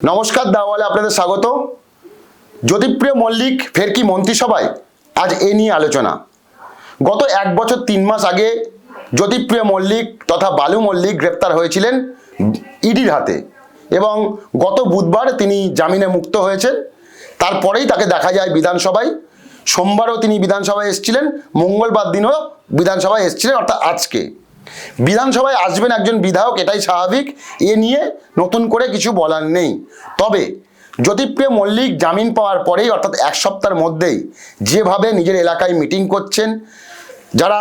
নমস্কার দাওয়ালে আপনাদের স্বাগত। জ্যোতিপ্রিয় মল্লিক, ফের কি মন্ত্রিসভায় আজ এ নিয়ে আলোচনা। গত এক বছর তিন মাস আগে জ্যোতিপ্রিয় মল্লিক তথা বালু মল্লিক গ্রেপ্তার হয়েছিলেন ইডির হাতে এবং গত বুধবার তিনি জামিনে মুক্ত হয়েছেন। তারপরেই তাকে দেখা যায় বিধানসভায়। সোমবারও তিনি বিধানসভায় এসেছিলেন, মঙ্গলবার দিনও বিধানসভায় এসেছিলেন, অর্থাৎ আজকে। বিধানসভায় আসবেন একজন বিধায়ক, এটাই স্বাভাবিক। এ নিয়ে নতুন করে কিছু বলার নেই। তবে জ্যোতিপ্রিয় মল্লিক জামিন পাওয়ার পরেই, অর্থাৎ এক সপ্তাহের মধ্যেই, যেভাবে নিজের এলাকায় মিটিং করছেন, যারা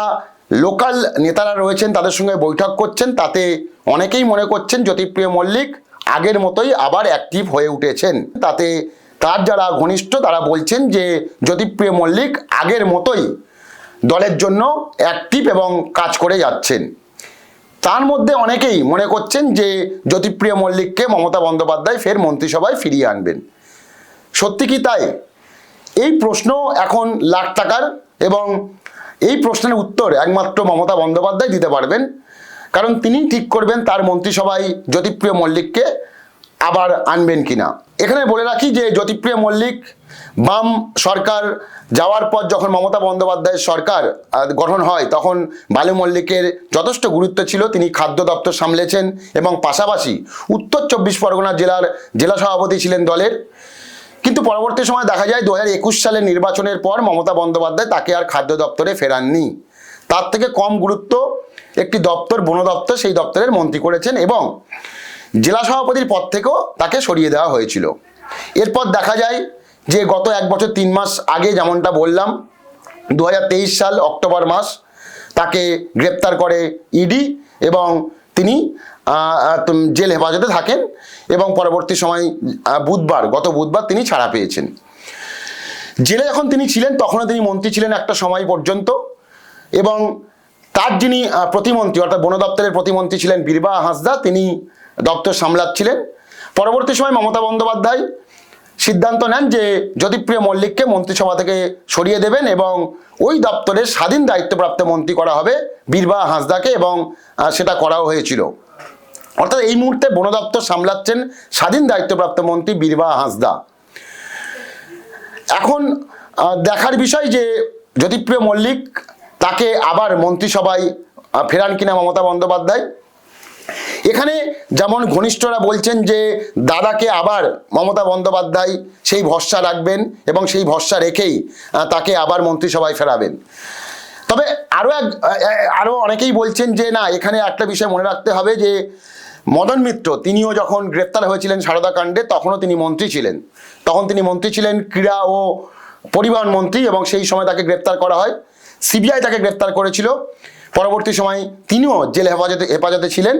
লোকাল নেতারা রয়েছেন, তাদের সঙ্গে বৈঠক করছেন, তাতে অনেকেই মনে করছেন জ্যোতিপ্রিয় মল্লিক আগের মতোই আবার অ্যাক্টিভ হয়ে উঠেছেন। তাতে তার যারা ঘনিষ্ঠ, তারা বলছেন যে জ্যোতিপ্রিয় মল্লিক আগের মতোই দলের জন্য অ্যাক্টিভ এবং কাজ করে যাচ্ছেন। তার মধ্যে অনেকেই মনে করছেন যে জ্যোতিপ্রিয় মল্লিককে মমতা বন্দ্যোপাধ্যায় ফের মন্ত্রিসভায় ফিরিয়ে আনবেন। সত্যি কি তাই? এই প্রশ্ন এখন লাখ টাকার এবং এই প্রশ্নের উত্তর একমাত্র মমতা বন্দ্যোপাধ্যায় দিতে পারবেন। কারণ তিনি ঠিক করবেন তার মন্ত্রিসভায় জ্যোতিপ্রিয় মল্লিককে আবার আনবেন কিনা। এখানে বলে রাখি যে জ্যোতিপ্রিয় মল্লিক, বাম সরকার যাওয়ার পর যখন মমতা বন্দ্যোপাধ্যায়ের সরকার গঠন হয়, তখন বালু মল্লিকের যথেষ্ট গুরুত্ব ছিল। তিনি খাদ্য দপ্তর সামলেছেন এবং পাশাপাশি উত্তর চব্বিশ পরগনা জেলার জেলা সভাপতি ছিলেন দলের। কিন্তু পরবর্তী সময় দেখা যায় দু একুশ সালের নির্বাচনের পর মমতা বন্দ্যোপাধ্যায় তাকে আর খাদ্য দপ্তরে ফেরাননি। তার থেকে কম গুরুত্ব একটি দপ্তর, বন দপ্তর, সেই দপ্তরের মন্ত্রী করেছেন এবং জেলা সভাপতির পদ থেকেও তাকে সরিয়ে দেওয়া হয়েছিল। এরপর দেখা যায় যে গত এক বছর তিন মাস আগে যেমনটা বললাম দু হাজার তেইশ সাল অক্টোবর মাস তাকে গ্রেপ্তার করে ইডি এবং তিনি জেল হেফাজতে থাকেন এবং পরবর্তী সময় বুধবার, গত বুধবার তিনি ছাড়া পেয়েছেন। জেলে যখন তিনি ছিলেন, তখনও তিনি মন্ত্রী ছিলেন একটা সময় পর্যন্ত এবং তার যিনি প্রতিমন্ত্রী, অর্থাৎ বন দপ্তরের প্রতিমন্ত্রী ছিলেন বীরবা হাঁসদা, তিনি দপ্তর সামলাচ্ছিলেন পরবর্তী সময় মমতা বন্দ্যোপাধ্যায় সিদ্ধান্ত নেন যে জ্যোতিপ্রিয় মল্লিককে মন্ত্রিসভা থেকে সরিয়ে দেবেন এবং ওই দপ্তরের স্বাধীন দায়িত্বপ্রাপ্ত মন্ত্রী করা হবে বীরবা হাঁসদাকে এবং সেটা করাও হয়েছিল। অর্থাৎ এই মুহূর্তে বন দপ্তর সামলাচ্ছেন স্বাধীন দায়িত্বপ্রাপ্ত মন্ত্রী বীরবা হাঁসদা। এখন দেখার বিষয় যে জ্যোতিপ্রিয় মল্লিক তাকে আবার মন্ত্রিসভায় ফেরান কিনা মমতা বন্দ্যোপাধ্যায়। এখানে যেমন ঘনিষ্ঠরা বলছেন যে দাদাকে আবার মমতা বন্দ্যোপাধ্যায় সেই ভরসা রাখবেন এবং সেই ভরসা রেখেই তাকে আবার মন্ত্রিসভায় ফেরাবেন। তবে আরও এক আরও অনেকেই বলছেন যে না, এখানে একটা বিষয় মনে রাখতে হবে যে মদন মিত্র, তিনিও যখন গ্রেপ্তার হয়েছিলেন সারদা কাণ্ডে, তখনও তিনি মন্ত্রী ছিলেন। তখন তিনি মন্ত্রী ছিলেন ক্রীড়া ও পরিবহন মন্ত্রী এবং সেই সময় তাকে গ্রেপ্তার করা হয়। সিবিআই তাকে গ্রেপ্তার করেছিল। পরবর্তী সময় তিনিও জেল হেফাজতে হেফাজতে ছিলেন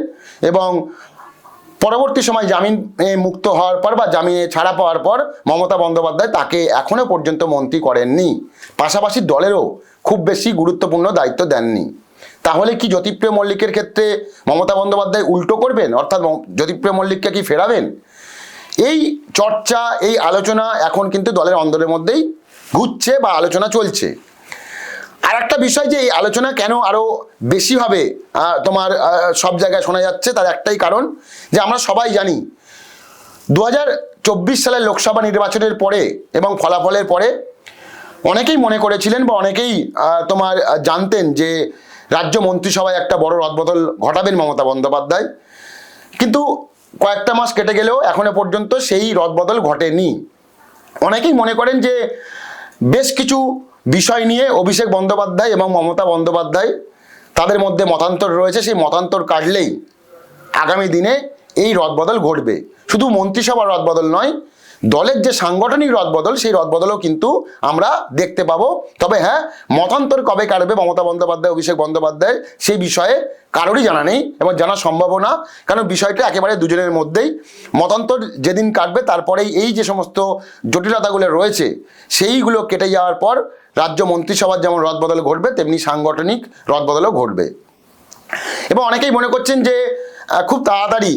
এবং পরবর্তী সময় জামিন মুক্ত হওয়ার পর বা জামিনে ছাড়া পাওয়ার পর মমতা বন্দ্যোপাধ্যায় তাকে এখনও পর্যন্ত মন্ত্রী করেননি। পাশাপাশি দলেরও খুব বেশি গুরুত্বপূর্ণ দায়িত্ব দেননি। তাহলে কি জ্যোতিপ্রিয় মল্লিকের ক্ষেত্রে মমতা বন্দ্যোপাধ্যায় উল্টো করবেন? অর্থাৎ জ্যোতিপ্রিয় মল্লিককে কি ফেরাবেন? এই চর্চা, এই আলোচনা এখন কিন্তু দলের অন্দরের মধ্যেই ঘুরছে বা আলোচনা চলছে। আর একটা বিষয় যে এই আলোচনা কেন আরও বেশি হবে তোমার সব জায়গায় শোনা যাচ্ছে তার একটাই কারণ যে আমরা সবাই জানি দু চব্বিশ সালের লোকসভা নির্বাচনের পরে এবং ফলাফলের পরে অনেকেই মনে করেছিলেন বা অনেকেই তোমার জানতেন যে রাজ্য মন্ত্রিসভায় একটা বড় রদবদল ঘটাবেন মমতা বন্দ্যোপাধ্যায়। কিন্তু কয়েকটা মাস কেটে গেলেও এখনও পর্যন্ত সেই রদবদল ঘটেনি। অনেকেই মনে করেন যে বেশ কিছু বিষয় নিয়ে অভিষেক বন্দ্যোপাধ্যায় এবং মমতা বন্দ্যোপাধ্যায় তাদের মধ্যে মতান্তর রয়েছে। সেই মতান্তর কাটলেই আগামী দিনে এই রদবদল ঘটবে। শুধু মন্ত্রিসভার রদবদল নয় দলের যে সাংগঠনিক রদবদল, সেই রদবদলও কিন্তু আমরা দেখতে পাবো। তবে হ্যাঁ মতান্তর কবে কাটবে মমতা বন্দ্যোপাধ্যায়, অভিষেক বন্দ্যোপাধ্যায়, সেই বিষয়ে কারোরই জানা নেই এবং জানা সম্ভব না। কারণ বিষয়টা একেবারে দুজনের মধ্যেই। মতান্তর যেদিন কাটবে, তারপরেই এই যে সমস্ত জটিলতাগুলো রয়েছে, সেইগুলো কেটে যাওয়ার পর রাজ্য মন্ত্রিসভার যেমন রদবদল ঘটবে, তেমনি সাংগঠনিক রদবদলও ঘটবে। এবং অনেকেই মনে করছেন যে খুব তাড়াতাড়ি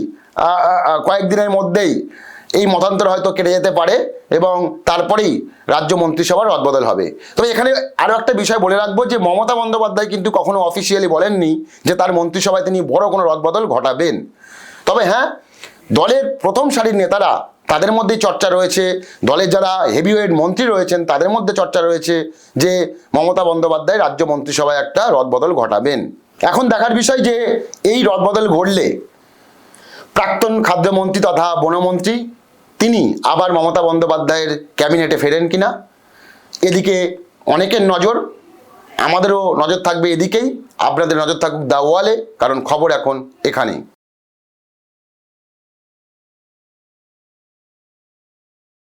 কয়েকদিনের মধ্যেই এই মতান্তর হয়তো কেটে যেতে পারে এবং তারপরেই রাজ্য মন্ত্রিসভার রদবদল হবে। তবে এখানে আরও একটা বিষয় বলে রাখব যে মমতা বন্দ্যোপাধ্যায় কিন্তু কখনো অফিসিয়ালি বলেননি যে তার মন্ত্রিসভায় তিনি বড় কোনো রদবদল ঘটাবেন। তবে হ্যাঁ দলের প্রথম সারির নেতারা তাদের মধ্যেই চর্চা রয়েছে। দলের যারা হেভিওয়েট মন্ত্রী রয়েছেন তাদের মধ্যে চর্চা রয়েছে যে মমতা বন্দ্যোপাধ্যায় রাজ্য মন্ত্রিসভায় একটা রদবদল ঘটাবেন। এখন দেখার বিষয় যে এই রদবদল ঘটলে প্রাক্তন খাদ্যমন্ত্রী তথা বনমন্ত্রী তিনি আবার মমতা বন্দ্যোপাধ্যায়ের ক্যাবিনেটে ফেরেন কিনা? এদিকে অনেকের নজর, আমাদেরও নজর থাকবে এদিকেই। আপনাদের নজর থাকুক দা ওয়ালে, কারণ খবর এখন এখানেই।